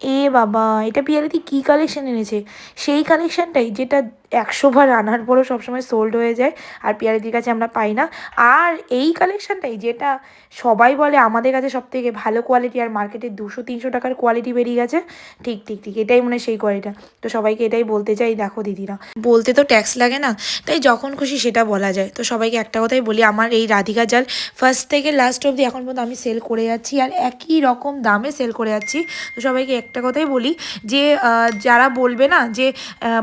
এ বাবা এটা পিয়ালিদি কী কালেকশন এনেছে? সেই কালেকশানটাই যেটা একশো বার আনার পরও সবসময় সোল্ড হয়ে যায়, আর পিয়ালিদির কাছে আমরা পাই না। আর এই কালেকশানটাই যেটা সবাই বলে আমাদের কাছে সব থেকে ভালো কোয়ালিটি আর মার্কেটে দুশো, তিনশো টাকার কোয়ালিটি বেরিয়ে গেছে, ঠিক ঠিক ঠিক, এটাই মনে সেই কোয়ালিটিটা তো সবাইকে এটাই বলতে চাই, দেখো দিদিরা। বলতে তো ট্যাক্স লাগে না, তাই যখন খুশি সেটা বলা যায়। তো সবাইকে একটা কথাই বলি, আমার এই রাধিকা জাল ফার্স্ট থেকে লাস্ট অবধি এখন পর্যন্ত আমি সেল করে যাচ্ছি, আর একই রকম দামে সেল করে যাচ্ছি। তো সবাইকে একটা কথাই বলি যে যারা বলবে না যে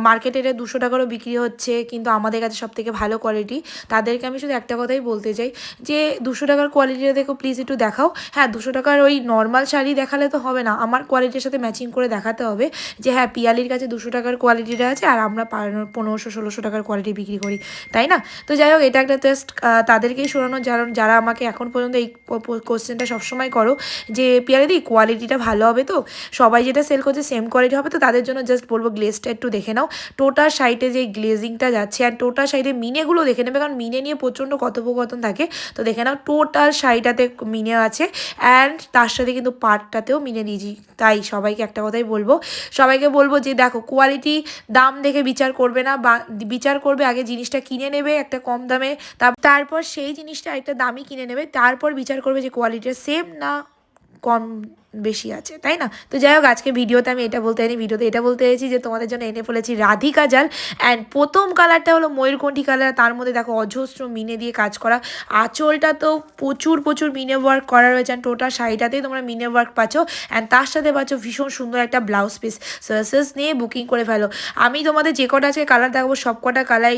মার্কেটে এটা দুশো টাকারও বিক্রি হচ্ছে, কিন্তু আমাদের কাছে সব থেকে ভালো কোয়ালিটি তাদেরকে আমি শুধু একটা কথাই বলতে চাই যে, দুশো টাকার কোয়ালিটিটা দেখো প্লিজ একটু দেখাও। হ্যাঁ দুশো টাকার ওই নর্মাল শাড়ি দেখালে তো হবে না, আমার কোয়ালিটির সাথে ম্যাচিং করে দেখাতে হবে যে হ্যাঁ পিয়ালির কাছে দুশো টাকার কোয়ালিটিটা আছে আর আমরা পনেরোশো, ষোলোশো টাকার কোয়ালিটি বিক্রি করি, তাই না? তো যাই হোক, এটা একটা জাস্ট তাদেরকেই শোনানো, যারা যারা আমাকে এখন পর্যন্ত এই কোশ্চেনটা সবসময় করো যে, পিয়ালিদি কোয়ালিটিটা ভালো হবে তো? সবাই যেটা সেল করছে সেম কোয়ালিটি হবে তো? তাদের জন্য জাস্ট বলব গ্লেজটা একটু দেখে নাও। টোটাল সাইডে যে গ্লেজিংটা যাচ্ছে আর টোটাল সাইডে মিনেগুলো দেখে নেবে কারণ মিনে নিয়ে প্রচণ্ড কথোপকথন থাকে। তো দেখে নাও টোটাল শাড়িটাতে মিনে আছে অ্যান্ড তার সাথে কিন্তু পাটটাতেও মিনে দিয়েছি তাই সবাইকে একটা কথাই বলব। সবাইকে বলব যে দেখো কোয়ালিটি দাম দেখে বিচার করবে না বা বিচার করবে, আগে জিনিসটা কিনে নেবে একটা কম দামে তারপর সেই জিনিসটা একটা দামি কিনে নেবে, তারপর বিচার করবে যে কোয়ালিটিটা সেম না কম বেশি আছে, তাই না? তো যাই হোক, আজকে ভিডিওতে আমি এটা বলতে চাইনি, ভিডিওতে এটা বলতে চাইছি যে তোমাদের জন্য এনে ফেলেছি রাধিকা জাল অ্যান্ড প্রথম কালারটা হলো ময়ূরকণ্ঠী কালার তার মধ্যে দেখো অজস্র মিনে দিয়ে কাজ করা। আঁচলটা তো প্রচুর প্রচুর মিনে ওয়ার্ক করা রয়েছে অ্যান্ড টোটাল শাড়িটাতেই তোমরা মিনে ওয়ার্ক পাচ্ছ অ্যান্ড তার সাথে পাচ্ছ ভীষণ সুন্দর একটা ব্লাউজ পিস সার্সেস নিয়ে বুকিং করে ফেলো। আমি তোমাদের যে কটা আজকে কালার দেখাবো, সব কটা কালাই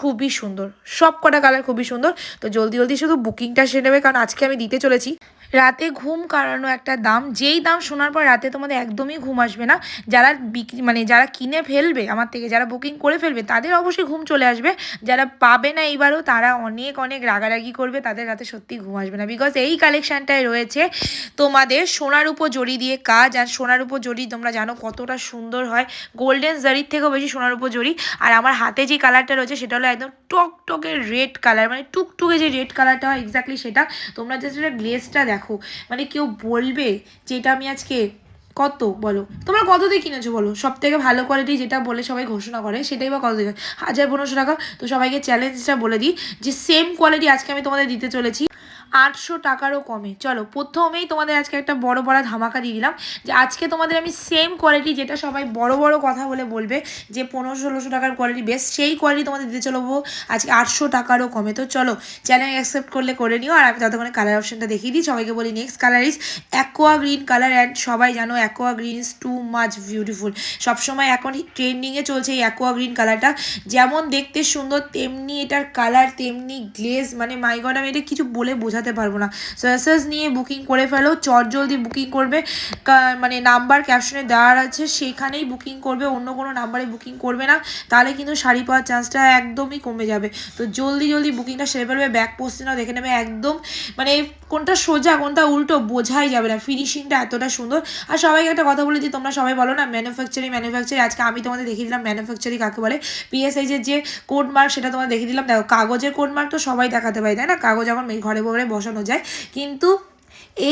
খুবই সুন্দর, সব কটা কালার খুবই সুন্দর। তো জলদি জলদি শুধু বুকিংটা সেরে নেবে, কারণ আজকে আমি দিতে চলেছি। রাতে ঘুম কাড়ানো একটা দাম। যেই দাম শোনার পর রাতে তোমাদের একদমই ঘুম আসবে না। যারা বিক্রি মানে যারা কিনে ফেলবে, আমার থেকে যারা বুকিং করে ফেলবে, তাদের অবশ্যই ঘুম চলে আসবে। যারা পাবে না এইবারও, তারা অনেক অনেক রাগারাগি করবে। তাদের রাতে সত্যি ঘুম আসবে না। বিকজ এই কালেকশানটায় রয়েছে তোমাদের সোনার উপর জড়ি দিয়ে কাজ। আর সোনার উপর জড়ি তোমরা জানো কতটা সুন্দর হয়। গোল্ডেন জারির থেকেও বেশি সোনার উপর জড়ি। আর আমার হাতে যে কালারটা রয়েছে, সেটা হলো একদম টকটকে রেড কালার মানে টুকটুকে যে রেড কালারটা হয় এক্স্যাক্টলি সেটা। তোমরা জাস্ট এটা গ্লেসটা দেখো। মানে কেউ বলবে যে এটা আমি আজকে কত, বলো। তোমরা কত দিয়ে কিনেছো বলো? সব থেকে ভালো কোয়ালিটি যেটা বলে সবাই ঘোষণা করে, সেটাই বা কত দিয়ে হাজার পনেরোশো টাকা। তো সবাইকে চ্যালেঞ্জটা বলে দিই যে সেম কোয়ালিটি আজকে আমি তোমাদের দিতে চলেছি। আটশো টাকারও কমে। চলো, প্রথমেই তোমাদের আজকে একটা বড় বড় ধামাকা দিয়ে দিলাম যে আজকে তোমাদের আমি সেম কোয়ালিটি যেটা সবাই বড় বড় কথা বলে বলবে যে পনেরো ষোলোশো টাকার কোয়ালিটি বেস্ট সেই কোয়ালিটি তোমাদের দিতে চলবো। আজকে আটশো টাকারও কমে। তো চলো চ্যানেল অ্যাকসেপ্ট করলে করে নিও আর আমি ততক্ষণে কালার অপশনটা দেখিয়ে দিই, সবাইকে বলি next colour is aqua green colour and সবাই জানো aqua green is too much beautiful সবসময় এখন ট্রেন্ডিংয়ে চলছে এই অ্যাকোয়া গ্রিন কালারটা যেমন দেখতে সুন্দর, তেমনি এটার কালার তেমনি গ্লেজ মানে মাই গড আমি এটা কিছু বলে বোঝাতে পারব না। সার্সেস নিয়ে বুকিং করে ফেলো, চট জলদি বুকিং করবে। মানে নাম্বার ক্যাপশনে দেওয়ার আছে, সেখানেই বুকিং করবে, অন্য কোনো নাম্বারে বুকিং করবে না। তাহলে কিন্তু শাড়ি পাওয়ার চান্সটা একদমই কমে যাবে। তো জলদি জলদি বুকিংটা সেরে ফেলবে ব্যাক পোস্টিনাও দেখে নেবে, একদম মানে কোনটা সোজা, কোনটা উল্টো বোঝাই যাবে না। ফিনিশিংটা এতটা সুন্দর। আর সবাইকে একটা কথা বলে দিই, তোমরা সবাই বলো না ম্যানুফ্যাকচারিং ম্যানুফ্যাকচারিং আজকে আমি তোমাদের দেখিয়ে দিলাম ম্যানুফ্যাকচারিং কাকে বলে? পিএসআইজের যে কোড মার্ক সেটা তোমাদের দেখিয়ে দিলাম। দেখো, কাগজের কোড মার্ক তো সবাই দেখাতে পারে, তাই না? কাগজ এখন ঘরে ঘরে বসানো যায়। কিন্তু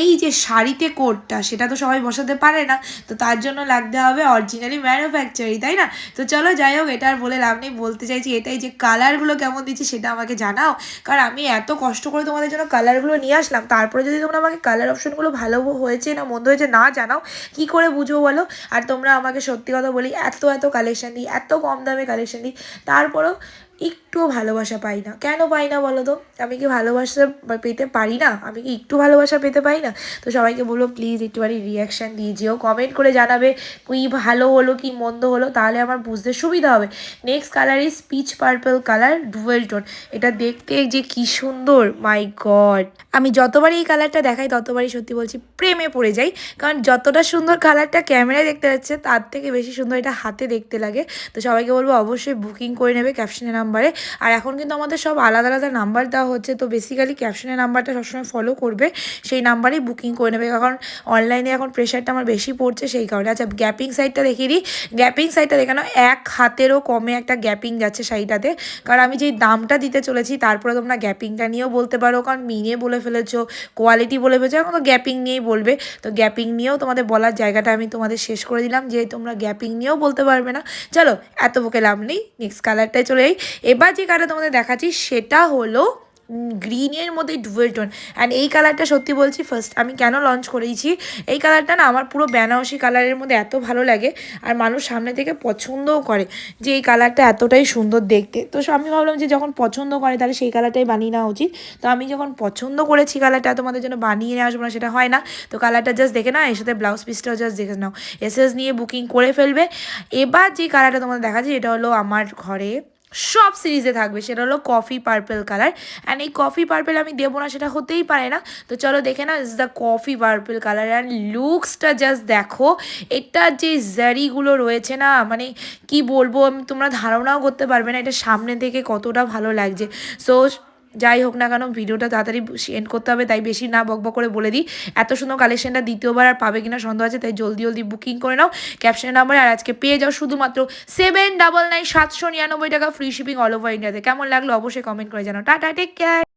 এই যে শাড়িতে কোটটা, সেটা তো সবাই বসাতে পারে না। তো তার জন্য লাগতে হবে অরিজিনালি ম্যানুফ্যাকচারি তাই না? তো চলো যাই হোক, এটা আর বলে লাভ নেই। বলতে চাইছি এটাই যে কালারগুলো কেমন দিচ্ছি সেটা আমাকে জানাও। কারণ আমি এত কষ্ট করে তোমাদের জন্য কালারগুলো নিয়ে আসলাম। তারপরে যদি তোমরা আমাকে কালার অপশনগুলো ভালো হয়েছে না, মন্দ হয়েছে না জানাও, কি করে বুঝব বলো? আর তোমরা আমাকে সত্যি কথা বলি, এত এত কালেকশান দিই, এত কম দামে কালেকশান দিই। তারপরেও একটুও ভালোবাসা পাই না। কেন পাই না বলো তো আমি কি ভালোবাসা পেতে পারি না? আমি কি একটু ভালোবাসা পেতে পারি না? তো সবাইকে বলব প্লিজ একটুখানি রিয়াকশান দিয়ে যেও। কমেন্ট করে জানাবে কি ভালো হলো, কি মন্দ হলো, তাহলে আমার বুঝতে সুবিধা হবে। Next colour is peach purple colour dual tone এটা দেখতে যে কি সুন্দর মাই গড আমি যতবারই এই কালারটা দেখাই, ততবারই সত্যি বলছি, প্রেমে পড়ে যাই। কারণ যতটা সুন্দর কালারটা ক্যামেরায় দেখতে যাচ্ছে, তার থেকে বেশি সুন্দর এটা হাতে দেখতে লাগে। তো সবাইকে বলব, অবশ্যই বুকিং করে নেবে ক্যাপশনের নাম্বার নাম্বারে। আর এখন কিন্তু আমাদের সব আলাদা আলাদা নাম্বার দেওয়া হচ্ছে। তো বেসিক্যালি ক্যাপশনের নাম্বারটা সবসময় ফলো করবে। সেই নাম্বারেই বুকিং করে নেবে। কারণ অনলাইনে এখন প্রেশারটা আমার বেশি পড়ছে সেই কারণে। আচ্ছা গ্যাপিং সাইডটা দেখিয়ে দিই। গ্যাপিং সাইডটা দেখানো এক হাতেরও কমে একটা গ্যাপিং যাচ্ছে শাড়িটাতে কারণ আমি যেই দামটা দিতে চলেছি, তারপরে তোমরা গ্যাপিংটা নিয়েও বলতে পারো। কারণ মিনিয়ে বলে ফেলেছো কোয়ালিটি বলে ফেলেছো, এখন তো গ্যাপিং নিয়েই বলবে। তো গ্যাপিং নিয়েও তোমাদের বলার জায়গাটা আমি তোমাদের শেষ করে দিলাম। যে তোমরা গ্যাপিং নিয়েও বলতে পারবে না। চলো, এত বকে লাভ নেই। নেক্সট কালারটাই চলে যাই। এবার যে কালারটা তোমাদের দেখাচ্ছি, সেটা হলো গ্রিনের মধ্যে ডুয়েল টোন অ্যান্ড এই কালারটা সত্যি বলছি ফার্স্ট আমি কেন লঞ্চ করেছি? এই কালারটা না আমার পুরো বেনারসি কালারের মধ্যে এত ভালো লাগে, আর মানুষ সামনে থেকে পছন্দও করে যে এই কালারটা এতটাই সুন্দর দেখতে। তো আমি ভাবলাম যে যখন পছন্দ করে তাহলে সেই কালারটাই বানিয়ে নেওয়া উচিত। তো আমি যখন পছন্দ করেছি কালারটা তোমাদের জন্য বানিয়ে নিয়ে আসব না, সেটা হয় না। তো কালারটা জাস্ট দেখে নাও, এর সাথে ব্লাউজ পিসটাও জাস্ট দেখে নাও। এসএস নিয়ে বুকিং করে ফেলবে। এবার যে কালারটা তোমাদের দেখাচ্ছি এটা হলো আমার ঘরে সব সিরিজে থাকবে, সেটা হলো কফি পার্পেল কালার। অ্যান্ড এই কফি পার্পেল আমি দেবো না, সেটা হতেই পারে না। তো চলো দেখে না is the coffee purple colour. And লুকসটা just দেখো, এটা যে জারিগুলো রয়েছে না মানে কি বলব তোমরা ধারণাও করতে পারবে না, এটা সামনে থেকে কতটা ভালো লাগছে। সো যাই হোক না কেন, ভিডিওটা তাড়াতাড়ি এন্ড করতে হবে, তাই বেশি না বকবক করে বলে দিই। এত সুন্দর কালেকশনটা দ্বিতীয়বার আর পাবে কিনা সন্দেহ আছে, তাই জলদি জলদি বুকিং করে নাও। ক্যাপশনের নাম্বারে আর আজকে পেয়ে যাও শুধুমাত্র সেভেন ডাবল নাইন সাতশো নিরানব্বই টাকা ফ্রি শিপিং অল ওভার ইন্ডিয়াতে কেমন লাগল অবশ্যই কমেন্ট করে জানাও। Tata take care